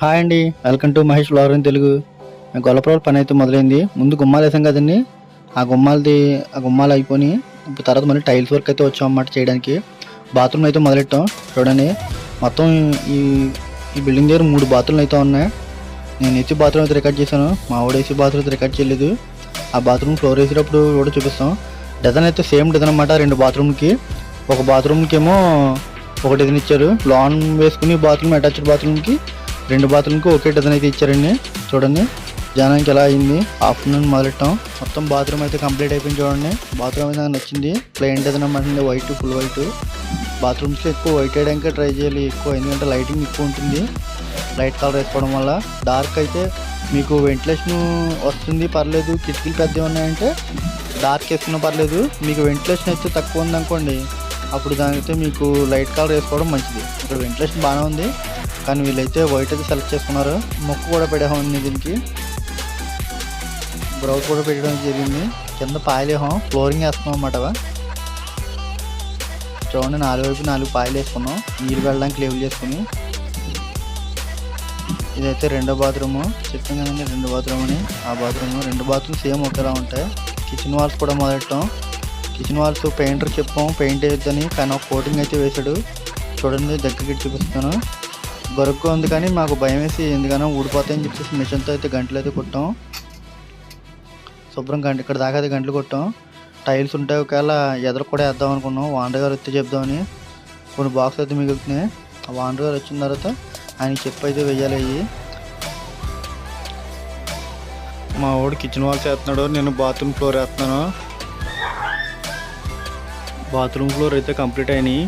Hi అండి. Welcome to Mahesh blogger in Telugu. Gollapuram పని అయితే మొదలైంది. ముందు గుమ్మాలు వేసాం కదండి. ఆ గుమ్మాలది ఆ గుమ్మాలు అయిపోయి తర్వాత మళ్ళీ టైల్స్ వర్క్ అయితే వచ్చాం అన్నమాట చేయడానికి. బాత్రూమ్ అయితే మొదలెట్టాం. చూడండి మొత్తం ఈ ఈ బిల్డింగ్ దగ్గర మూడు బాత్రూమ్లు అయితే ఉన్నాయి. నేను ఏసీ బాత్రూమ్ అయితే రికార్డ్ చేశాను. మా వాడు ఏసీ బాత్రూమ్ అయితే రికార్డ్ చేయలేదు. ఆ బాత్రూమ్ ఫ్లోర్ వేసేటప్పుడు కూడా చూపిస్తాం. డిజైన్ అయితే సేమ్ డిజైన్ అనమాట రెండు బాత్రూమ్కి ఒక బాత్రూమ్కి ఏమో ఒక డిజైన్ ఇచ్చారు. లాన్ వేసుకుని బాత్రూమ్ అటాచ్డ్ బాత్రూమ్కి రెండు బాత్రూమ్కి ఒకే డజన్ అయితే ఇచ్చారండి. చూడండి. జనానికి ఎలా అయింది? ఆఫ్టర్నూన్ మొదలెట్టాం. మొత్తం బాత్రూమ్ అయితే కంప్లీట్ అయిపోయింది చూడండి. బాత్రూమ్ అయితే నాకు నచ్చింది. ప్లెయిన్ డజన్ అన్నమాట వైట్ ఫుల్ వైట్ బాత్రూమ్స్లో ఎక్కువ వైట్ వేయడానికి ట్రై చేయాలి. ఎక్కువ ఎందుకంటే లైటింగ్ ఎక్కువ ఉంటుంది. లైట్ కలర్ వేసుకోవడం వల్ల. డార్క్ అయితే మీకు వెంటిలేషన్ వస్తుంది పర్లేదు. కిటికీలు పెద్దవి ఉన్నాయంటే డార్క్ వేసుకున్నా పర్లేదు. మీకు వెంటిలేషన్ అయితే తక్కువ ఉందనుకోండి అప్పుడు దానికైతే మీకు లైట్ కలర్ వేసుకోవడం మంచిది. ఇక్కడ వెంటిలేషన్ బాగానే ఉంది. కానీ వీళ్ళైతే వైట్ అయితే సెలెక్ట్ చేసుకున్నారు. మొక్కు కూడా పెట్టాం దీనికి. బ్రౌజ్ కూడా పెట్టడం జరిగింది. కింద పాయలేహం ఫ్లోరింగ్ వేస్తున్నాం అన్నమాట చూడండి నాలుగు వైపు నాలుగు పాయలు వేసుకున్నాం. నీళ్ళు వెళ్ళడానికి లేవులు చేసుకుని. ఇదైతే రెండో బాత్రూమ్. చెప్పాం కదండి రెండు బాత్రూమ్ అని. ఆ బాత్రూమ్ రెండు బాత్రూమ్ సేమ్ ఒకేలా ఉంటాయి. కిచెన్ వాల్స్ కూడా మొదలెట్టాం. కిచెన్ వాల్స్ పెయింటర్ చెప్పాం పెయింట్ వేయొద్దని కానీ ఒక కోటింగ్ అయితే వేసాడు చూడండి దగ్గరికి చూపిస్తాను. గొరగ్గా ఉంది కానీ మాకు భయం వేసి ఎందుకనో ఊడిపోతాయని చెప్పేసి మిషన్తో అయితే గంటలు అయితే కొట్టాం. శుభ్రం గంట ఇక్కడ దాకా అయితే గంటలు కొట్టాం. టైల్స్ ఉంటాయి ఒకవేళ ఎదురు కూడా వేద్దాం అనుకున్నాం. వాండర్ గారు వస్తే చెప్దామని. కొన్ని బాక్స్ అయితే మిగులుతున్నాయి. ఆ వాండర్ గారు వచ్చిన తర్వాత ఆయన చెప్పు అయితే వేయాలి అవి మా వాడు కిచెన్ వాల్స్ వేస్తున్నాడు. నేను బాత్రూమ్ ఫ్లోర్ వేస్తున్నాను. బాత్రూమ్ ఫ్లోర్ అయితే కంప్లీట్ అయినాయి.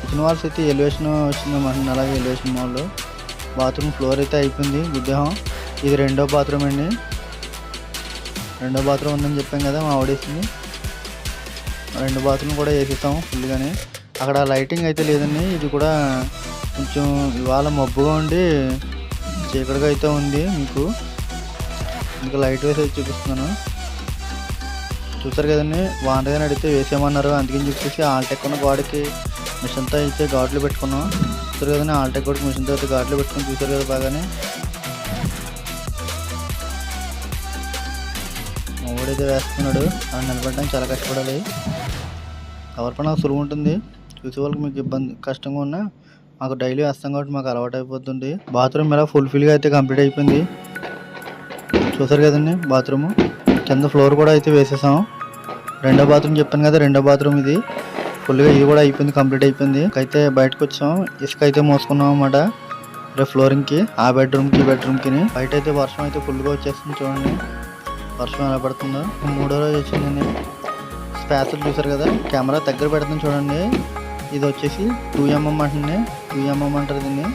కిచెన్ వాల్స్ అయితే ఎలివేషన్ వచ్చింది అలాగే ఎలివేషన్ మాల్ బాత్రూమ్ ఫ్లోర్ అయితే అయిపోయింది విగ్రహం. ఇది రెండో బాత్రూమ్ అండి. రెండో బాత్రూమ్ ఉందని చెప్పాం కదా మా ఆవిడేసింది. రెండు బాత్రూమ్ కూడా వేసేసాం ఫుల్గానే. అక్కడ లైటింగ్ అయితే లేదండి ఇది కూడా కొంచెం ఇవాళ మబ్బుగా ఉండి చీకటిగా అయితే ఉంది మీకు. ఇంకా లైట్ వేసి అయితే చూపిస్తున్నాను. చూసారు కదండి. వాంటగా అడిగితే వేసేయమన్నారు. అందుకని చెప్పేసి ఆల్టెక్ ఉన్న గోడకి మిషన్తో అయితే ఘాట్లు పెట్టుకున్నాం. చూసారు కదండి ఆల్టెక్ కూడా మిషన్తో అయితే ఘాట్లు పెట్టుకుని చూసారు కదా బాగానే. మా వేస్తున్నాడు. ఆయన నిలబడడానికి చాలా కష్టపడాలి. కవర్ పైన సులువు ఉంటుంది. చూసే వాళ్ళకి మీకు ఇబ్బంది కష్టంగా ఉన్నా మాకు డైలీ వేస్తాం కాబట్టి మాకు అలవాటు అయిపోతుంది బాత్రూమ్ ఇలా ఫుల్ఫిల్గా అయితే కంప్లీట్ అయిపోయింది. చూసారు కదండి బాత్రూమ్. కింద ఫ్లోర్ కూడా అయితే వేసేసాం. రెండో బాత్రూమ్ చెప్పాను కదా రెండో బాత్రూమ్ ఇది. ఫుల్గా ఇది కూడా అయిపోయింది కంప్లీట్ అయిపోయింది. అయితే బయటకు వచ్చాం. ఇసుక అయితే మోసుకున్నాం అనమాట రేపు ఫ్లోరింగ్కి ఆ బెడ్రూమ్కి బెడ్రూమ్కి బయట అయితే వర్షం అయితే ఫుల్గా వచ్చేస్తుంది చూడండి. వర్షం ఎలా పడుతుందో. మూడో రోజు వచ్చిందండి స్పేసర్ చూసారు కదా కెమెరా దగ్గర పెడుతుంది చూడండి. ఇది వచ్చేసి టూ ఎంఎం అంటుంది. టూ ఎంఎం అంటారు దీన్ని.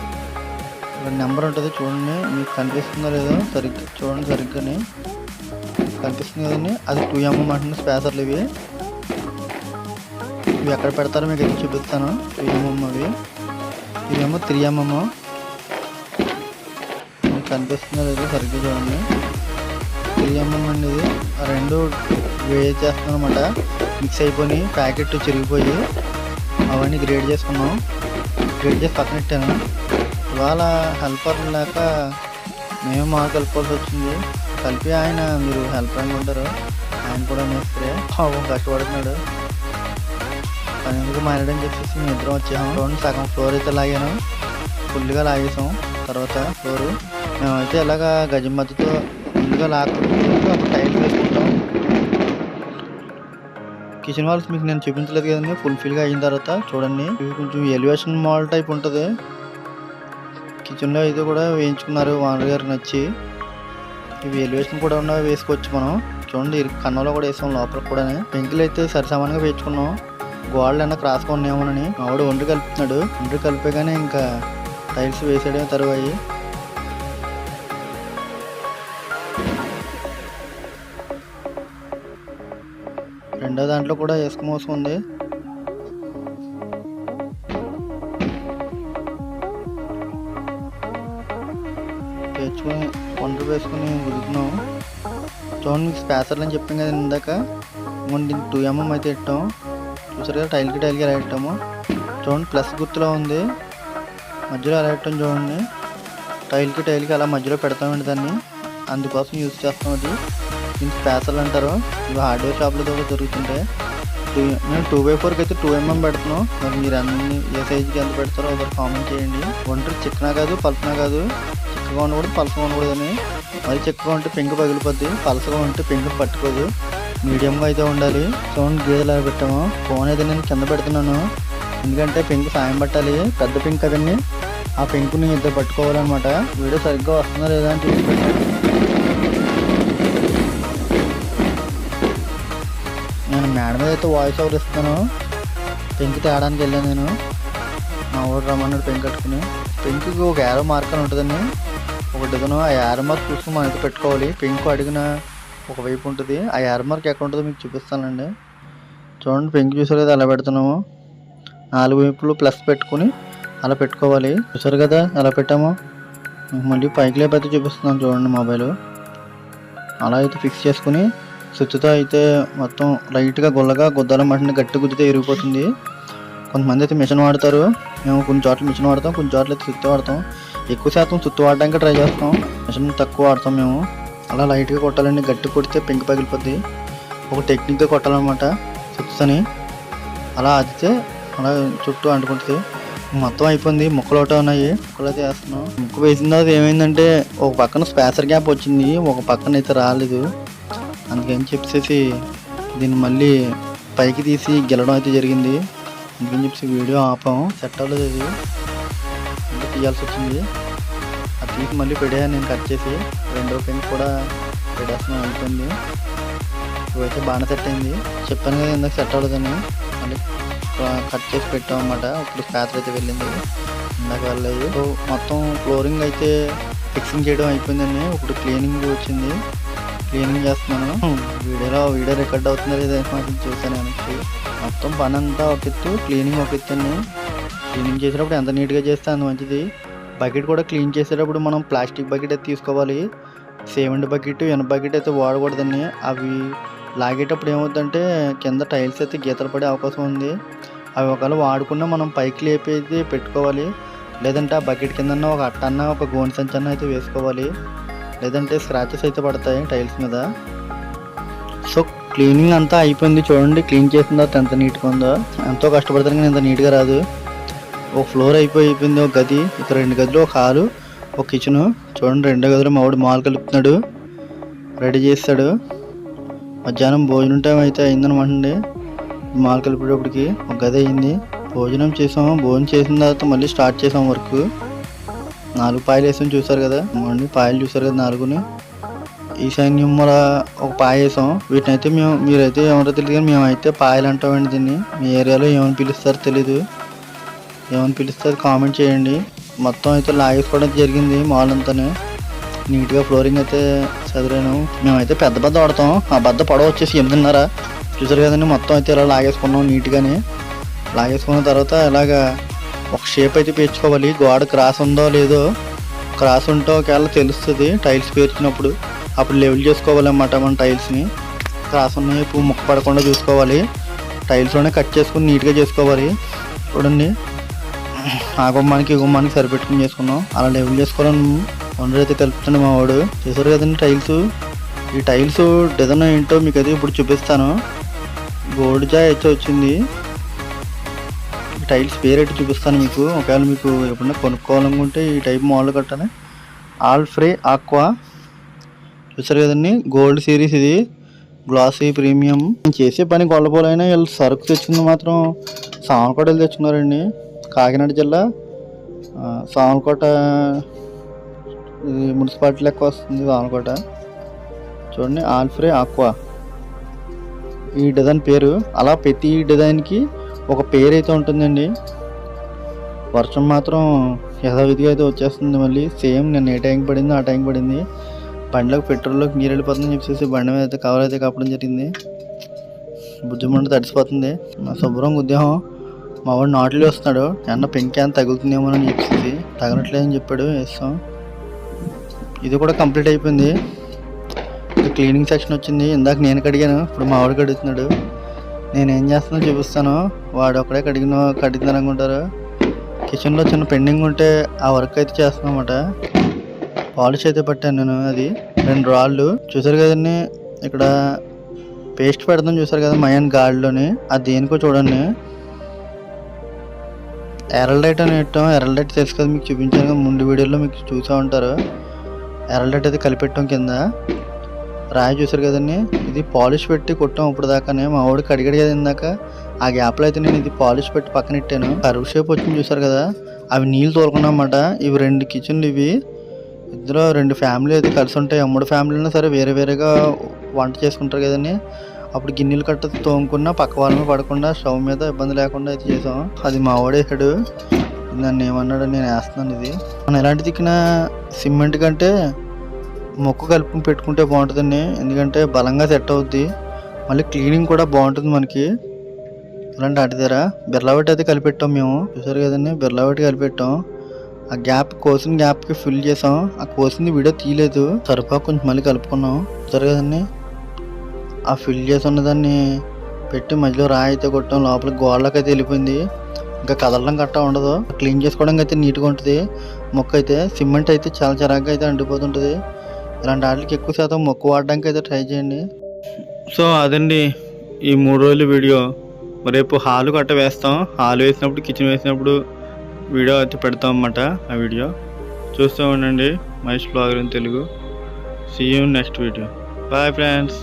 ఇక్కడ నెంబర్ ఉంటుంది చూడండి. మీకు కనిపిస్తుందో లేదో సరిగ్గా చూడండి సరిగ్గానే. కనిపిస్తుంది కదండి అది టూ ఎంఎం అంటుంది స్పేసర్లు ఇవి. ఇవి ఎక్కడ పెడతారో మీకు అయితే చూపిస్తాను. టూ ఎంఎం అవి. ఇవేమో త్రీ ఎంఎం కనిపిస్తుంది కనిపిస్తుందో లేదో సరిగ్గా చూడండి. త్రీ ఎంఎం అండి ఇది. ఆ రెండు వేడి చేస్తున్నాం అనమాట మిక్స్ అయిపోయి ప్యాకెట్ చిరిగిపోయి. అవన్నీ గ్రేడ్ చేసుకున్నాం. గ్రేడ్ చేసి పక్కన పెట్టాను. ఇవాళ హెల్పర్ లేక మేము మాకు కలుపుకోవాల్సి వచ్చింది. కలిపి ఆయన మీరు హెల్పర్ అనుకుంటారు ఆయన కూడా మేస్త్రే పాపం కష్టపడుతున్నాడు పని ఎందుకు మారడని చెప్పేసి మేము ఇద్దరం వచ్చాము. చూడండి సగం ఫ్లోర్ అయితే లాగాను. ఫుల్గా లాగేసాం. తర్వాత ఫ్లోరు. మేమైతే ఇలాగా గజం మద్దతో ఫుల్గా లాక్కుంటూ టైల్ వేసుకుంటాం. కిచెన్ వాల్స్ మీకు నేను చూపించలేదు కదండి. ఫుల్ఫిల్గా అయిన తర్వాత చూడండి. ఇవి కొంచెం ఎలివేషన్ మాల్ టైప్ ఉంటుంది. కిచెన్లో అయితే కూడా వేయించుకున్నారు. వానర్ గారు నచ్చి. ఇవి ఎలివేషన్ కూడా ఉన్నవి వేసుకోవచ్చు మనం. చూడండి ఇరు- కన్నంలో కూడా వేసాం లోపల కూడా పెంకులు అయితే సరిసమానంగా వేయించుకున్నాం. గోడలు అయినా క్రాస్గా ఉన్నామోనని ఆవిడ ఒంటి కలుపుతున్నాడు. ఒంటి కలిపేగానే ఇంకా టైల్స్ వేసేయడమే తరువాయి. రెండో దాంట్లో కూడా ఇసుక మోసం ఉంది వంట వేసుకుని ఉడుకున్నాం చూడండి మీకు స్పేసర్లు అని చెప్పాం కదా ఇందాక. ఇంకోటి టూ ఎంఎం అయితే ఇట్టాం. చూసారు కదా టైల్కి టైల్కి ఎలా ఇట్టాము. చూడండి ప్లస్ గుర్తులో ఉంది. మధ్యలో ఎలా పెట్టాం చూడండి. టైల్కి టైల్కి అలా మధ్యలో పెడతామండి దాన్ని. అందుకోసం యూజ్ చేస్తాం అది. దీన్ని స్పేసర్లు అంటారు. ఇవి హార్డ్వేర్ షాప్లో కూడా దొరుకుతుంటాయి టూ నేను టూ బై ఫోర్కి అయితే టూ ఎంఎం పెడుతున్నాం. మరి మీరు అన్ని ఏ సైజుకి ఎంత పెడతారో ఒకసారి కామెంట్ చేయండి. ఒంటరి చిక్కనా కాదు పల్సనా కాదు. చక్కగా ఉండకూడదు పలసగా ఉండకూడదని. మరి చక్కగా ఉంటే పెంకు పగిలిపోద్ది పలసగా ఉంటే పెంకు పట్టుకోదు. మీడియంగా అయితే ఉండాలి. సౌండ్ గేదెలా పెట్టాము. ఫోన్ అయితే నేను కింద పెడుతున్నాను. ఎందుకంటే పెంకు సాయం పట్టాలి. పెద్ద పెంకు కదండి ఆ పెంకుని ఇద్దరు పట్టుకోవాలన్నమాట. వీడియో సరిగ్గా వస్తుందా లేదా అని చూసి నేను మేడ మీద అయితే వాయిస్ ఓవర్ ఇస్తాను పెంకు తేడానికి వెళ్ళాను నేను. మా ఊరు రమ్మన్నాడు పెంకు కట్టుకుని. పెంకుకి ఒక యారో మార్కర్ ఉంటుందండి. ఒక ఆ యారో మార్క్ చూసుకుని మనం అయితే పెట్టుకోవాలి. పెంకు అడిగిన ఒక వైపు ఉంటుంది. ఆ యారో మార్క్ ఎక్కడ ఉంటుందో మీకు చూపిస్తానండి. చూడండి పెంకు చూసారు కదా అలా పెడుతున్నాము. నాలుగు వైపులు ప్లస్ పెట్టుకుని అలా పెట్టుకోవాలి. చూసారు కదా ఎలా పెట్టామో. మళ్ళీ పైకి లేకపోతే చూపిస్తున్నాను చూడండి మొబైల్. అలా అయితే ఫిక్స్ చేసుకుని స్విచ్తో అయితే మొత్తం లైట్గా గుల్లగా గుద్దాల మట్టిని గట్టి గుద్దితే ఇరిగిపోతుంది. కొంతమంది అయితే మిషన్ వాడతారు. మేము కొన్ని చోట్ల మిషన్ వాడతాం కొన్ని చోట్ల అయితే స్విచ్తో వాడతాం. ఎక్కువ శాతం చుట్టూ ఆడడానికి ట్రై చేస్తాం. మిషన్ తక్కువ వాడతాం మేము. అలా లైట్గా కొట్టాలండి. గట్టి కొడితే పెంకి పగిలిపోద్ది. ఒక టెక్నిక్గా కొట్టాలన్నమాట సుత్తని అలా అదితే అలా చుట్టూ అంటుకుంటుంది. మొత్తం అయిపోయింది. ముక్కలు ఒకటే ఉన్నాయి. ముక్కలు అయితే వేస్తున్నాం. ముక్క వేసిన తర్వాత ఏమైందంటే ఒక పక్కన స్పేసర్ గ్యాప్ వచ్చింది. ఒక పక్కన అయితే రాలేదు. అందుకని చెప్పేసి దీన్ని మళ్ళీ పైకి తీసి గెలడం అయితే జరిగింది. అందుకని చెప్పేసి వీడియో ఆపాం. సెట్ అవ్వలేదు అది. తీయాల్సి వచ్చింది. మీకు మళ్ళీ పెట్టాను నేను కట్ చేసి రెండో పెన్ కూడా పెట్టేస్తున్నాను అయిపోయింది ఇవైతే బాగానే సెట్ అయింది. చెప్పాను కదా ఇందాక సెట్ అవ్వలేదని. మళ్ళీ కట్ చేసి పెట్టాం అన్నమాట. ఇప్పుడు ఫ్యాతర్ అయితే వెళ్ళింది. ఇందాక వెళ్ళలేదు. సో మొత్తం ఫ్లోరింగ్ అయితే ఫిక్సింగ్ చేయడం అయిపోయిందండి ఇప్పుడు క్లీనింగ్ వచ్చింది. క్లీనింగ్ చేస్తున్నాను. వీడియోలో వీడియో రికార్డ్ అవుతుందో లేదో మాత్రం చూసాను వెనక్కి మొత్తం పని అంతా ఒక ఎత్తు క్లీనింగ్ ఒక ఎత్తు క్లీనింగ్ చేసేటప్పుడు ఎంత నీట్గా చేస్తే అంత మంచిది. బకెట్ కూడా క్లీన్ చేసేటప్పుడు మనం ప్లాస్టిక్ బకెట్ అయితే తీసుకోవాలి. సిమెంట్ బకెట్ ఎన బకెట్ అయితే వాడకూడదండి. అవి లాగేటప్పుడు ఏమవుతుందంటే కింద టైల్స్ అయితే గీతలు పడే అవకాశం ఉంది. అవి ఒకవేళ వాడుకున్నా మనం పైకి లేపి పెట్టుకోవాలి. లేదంటే ఆ బకెట్ కింద ఒక అట్టన్న ఒక గోని సంచన్న అయితే వేసుకోవాలి. లేదంటే స్క్రాచెస్ అయితే పడతాయి టైల్స్ మీద. సో క్లీనింగ్ అంతా అయిపోయింది చూడండి. క్లీన్ చేసిన తర్వాత ఎంత నీట్గా ఉందో. ఎంతో కష్టపడతాను కానీ ఇంత నీట్గా రాదు. ఒక ఫ్లోర్ అయిపోయింది ఒక గది ఇక్కడ రెండు గదులు ఒక హాలు ఒక కిచెన్ చూడండి రెండో గదిలో మా వాడు కలుపుతున్నాడు. రెడీ చేస్తాడు. మధ్యాహ్నం భోజనం టైం అయితే అయిందనమాటండి మాలు కలిపేటప్పటికి ఒక గది అయింది. భోజనం చేసాము. భోజనం చేసిన తర్వాత మళ్ళీ స్టార్ట్ చేసాం వర్క్ నాలుగు పాయలు వేసాం చూసారు కదా? మళ్ళీ పాయలు చూసారు కదా నాలుగుని? ఈశాన్యం మూల ఒక పాయ వేసాం. వీటిని అయితే మేము మీరైతే ఏమంటారో తెలియదు కానీ మేమైతే పాయలు అంటామండి దీన్ని. మీ ఏరియాలో ఏమని పిలుస్తారో తెలీదు. ఏమని పిలిస్తే కామెంట్ చేయండి. మొత్తం అయితే లాగేసుకోవడం జరిగింది మాల్ అంతానే. నీట్గా ఫ్లోరింగ్ అయితే చదివాను మేమైతే పెద్ద బద్ద వాడతాం ఆ బద్ద పొడవ వచ్చేసి ఎనిమిదిన్నర. చూసారు కదండి మొత్తం అయితే ఇలా లాగేసుకున్నాం నీట్గానే లాగేసుకున్న తర్వాత ఇలాగా ఒక షేప్ అయితే పేర్చుకోవాలి. గోడ క్రాస్ ఉందో లేదో క్రాస్ ఉంటే ఒకవేళ తెలుస్తుంది టైల్స్ పేర్చినప్పుడు. అప్పుడు లెవెల్ చేసుకోవాలన్నమాట మన టైల్స్ని క్రాస్ ఉన్నాయి ఇప్పుడు ముక్క పడకుండా చూసుకోవాలి. టైల్స్లోనే కట్ చేసుకుని నీట్గా చేసుకోవాలి. చూడండి. ఆ గుమ్మానికి ఈ గుమ్మానికి సరిపెట్టుకుని చేసుకున్నాం. అలా లెవెల్ చేసుకోవాలని ఓనర్ అయితే తెలుపుతుంది మా వాడు చూసారు కదండి టైల్స్. ఈ టైల్స్ డిజైన్ ఏంటో మీకు అయితే ఇప్పుడు చూపిస్తాను. గోల్డ్ జాయ్ అయితే వచ్చింది. టైల్స్ పేరు చూపిస్తాను మీకు. ఒకవేళ మీకు ఎప్పుడైనా కొనుక్కోవాలనుకుంటే ఈ టైప్ మోడల్ కట్టాలి ఆల్ ఫ్రీ ఆక్వా చూసారు కదండి? గోల్డ్ సిరీస్ ఇది. గ్లాసీ ప్రీమియం చేసే పని గొల్లపోలైనా వీళ్ళు సరుకు తెచ్చింది మాత్రం సామలకోట వెళ్ళి తెచ్చుకున్నారండి. కాకినాడ జిల్లా సామలకోట ఇది మున్సిపాలిటీ లెక్క వస్తుంది సామలకోట. చూడండి ఆల్ఫ్రే ఆక్వా. ఈ డిజైన్ పేరు అలా ప్రతి డిజైన్కి ఒక పేరు అయితే ఉంటుందండి. వర్షం మాత్రం యథావిధిగా అయితే వచ్చేస్తుంది మళ్ళీ. సేమ్ నేను ఏ టైంకి పడింది ఆ టైంకి పడింది. బండిలోకి పెట్రోల్లోకి నీరు వెళ్ళిపోతుందని చెప్పేసి బండి మీద అయితే కవర్ అయితే కప్పడం జరిగింది. బుజ్జిమండ తడిసిపోతుంది. శుభ్రంగా శుభ్రం ఉద్యోగం. మా వాడు నాట్లు వస్తున్నాడు. ఎండ పెంకాన్ తగులుతుందేమో అని చెప్పేసి తగలట్లేదని చెప్పాడు వేస్తాం ఇది కూడా కంప్లీట్ అయిపోయింది. ఇది క్లీనింగ్ సెక్షన్ వచ్చింది. ఇందాక నేను కడిగాను. ఇప్పుడు మా వాడు కడుగుతున్నాడు. నేను ఏం చేస్తానో చూపిస్తాను. వాడు ఒకడే కడిగిన కడుగుతున్నాను అనుకుంటారు కిచెన్లో చిన్న పెండింగ్ ఉంటే ఆ వర్క్ అయితే చేస్తున్నాం అన్నమాట. పాలిష్ అయితే పట్టాను నేను అది. రెండు రాళ్ళు. చూసారు కదండి? ఇక్కడ పేస్ట్ పెడతాం చూసారు కదా మయన్ గాడ్లోని. అది దేనికో చూడండి. ఎరల్డైట్ అని పెట్టాం. ఎరల్డైట్ తెలుసు కదా మీకు చూపించాను ముందు వీడియోలో మీకు చూసా ఉంటారు. ఎరల్డైట్ అయితే కలిపెట్టాం కింద. రాయి చూసారు కదండి ఇది పాలిష్ పెట్టి కొట్టాం ఇప్పుడు దాకానే. మా వాడు కడిగడి ఇందాక. ఆ గ్యాప్లో అయితే నేను ఇది పాలిష్ పెట్టి పక్కన పెట్టాను కరువు షేప్ వచ్చింది చూసారు కదా అవి నీళ్ళు తోలుకున్నామాట ఇవి రెండు కిచెన్లు ఇవి. ఇద్దరు రెండు ఫ్యామిలీ అయితే కలిసి ఉంటాయి. అమ్ముడు ఫ్యామిలీ అయినా సరే వేరే వేరేగా వంట చేసుకుంటారు కదండి. అప్పుడు గిన్నెలు కట్ట తోముకున్నా పక్క వాళ్ళ మీద పడకుండా స్టవ్ మీద ఇబ్బంది లేకుండా అయితే చేసాం. అది మా వాడేసాడు నన్ను ఏమన్నాడు నేను వేస్తున్నాను ఇది. మనం ఎలాంటి దిక్కున సిమెంట్ కంటే మొక్క కలుపు పెట్టుకుంటే బాగుంటుందండి. ఎందుకంటే బలంగా సెట్ అవుద్ది. మళ్ళీ క్లీనింగ్ కూడా బాగుంటుంది మనకి. ఇలాంటి వాటి దగ్గర బిర్లావటి అయితే కలిపెట్టాం మేము. చూసారు కదండి బిర్లావెట్ కలిపెట్టాం. ఆ గ్యాప్ కోసిన గ్యాప్కి ఫిల్ చేసాం. ఆ కోసింది వీడియో తీయలేదు. సరిపా కొంచెం మళ్ళీ కలుపుకున్నాం. చూసారు కదండి ఆ ఫిల్ చేసి ఉన్నదాన్ని పెట్టి మధ్యలో రాయి అయితే కొట్టాం లోపల గోడలకు అయితే వెళ్ళిపోయింది. ఇంకా కదలడం గట్టా ఉండదు. క్లీన్ చేసుకోవడానికి అయితే నీట్గా ఉంటుంది. మొక్క అయితే సిమెంట్ అయితే చాలా చిరాగ్గా అయితే అంటిపోతుంటుంది ఇలాంటి వాటికి ఎక్కువ శాతం మొక్క వాడడానికి అయితే ట్రై చేయండి. సో అదండి ఈ మూడు రోజుల వీడియో. రేపు హాలు గట్ట వేస్తాం. హాలు వేసినప్పుడు కిచెన్ వేసినప్పుడు వీడియో అయితే పెడతాం అన్నమాట ఆ వీడియో. చూస్తూ ఉండండి. Mahesh blogger in Telugu. See you next video bye friends